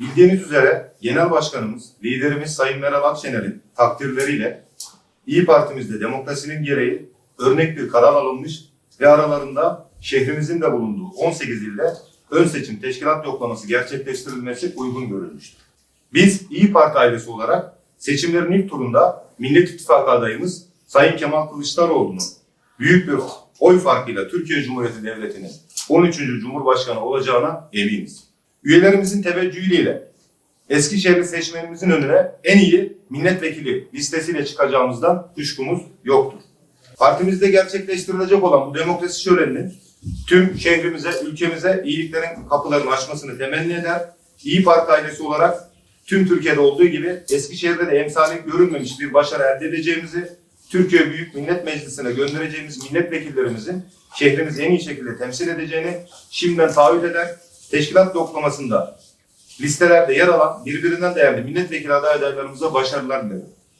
Bildiğiniz üzere Genel Başkanımız, liderimiz Sayın Meral Akşener'in takdirleriyle İyi Partimizde demokrasinin gereği örnek bir karar alınmış ve aralarında şehrimizin de bulunduğu 18 ilde ön seçim teşkilat yoklaması gerçekleştirilmesi uygun görülmüştür. Biz İyi Parti ailesi olarak seçimlerin ilk turunda Millet İttifakı adayımız Sayın Kemal Kılıçdaroğlu'nu büyük bir oy farkıyla Türkiye Cumhuriyeti Devleti'nin 13. Cumhurbaşkanı olacağına eminiz. Üyelerimizin teveccühüyle Eskişehirli seçmenimizin önüne en iyi milletvekili listesiyle çıkacağımızdan kuşkumuz yoktur. Partimizde gerçekleştirilecek olan bu demokrasi şöleninin tüm şehrimize, ülkemize iyiliklerin kapılarını açmasını temenni eder. İyi Parti ailesi olarak tüm Türkiye'de olduğu gibi Eskişehir'de de emsali görülmemiş bir başarı elde edeceğimizi, Türkiye Büyük Millet Meclisi'ne göndereceğimiz milletvekillerimizin şehrimizi en iyi şekilde temsil edeceğini şimdiden taahhüt eder. Teşkilat yoklamasında listelerde yer alan birbirinden değerli milletvekili aday adaylarımıza başarılar dilerim.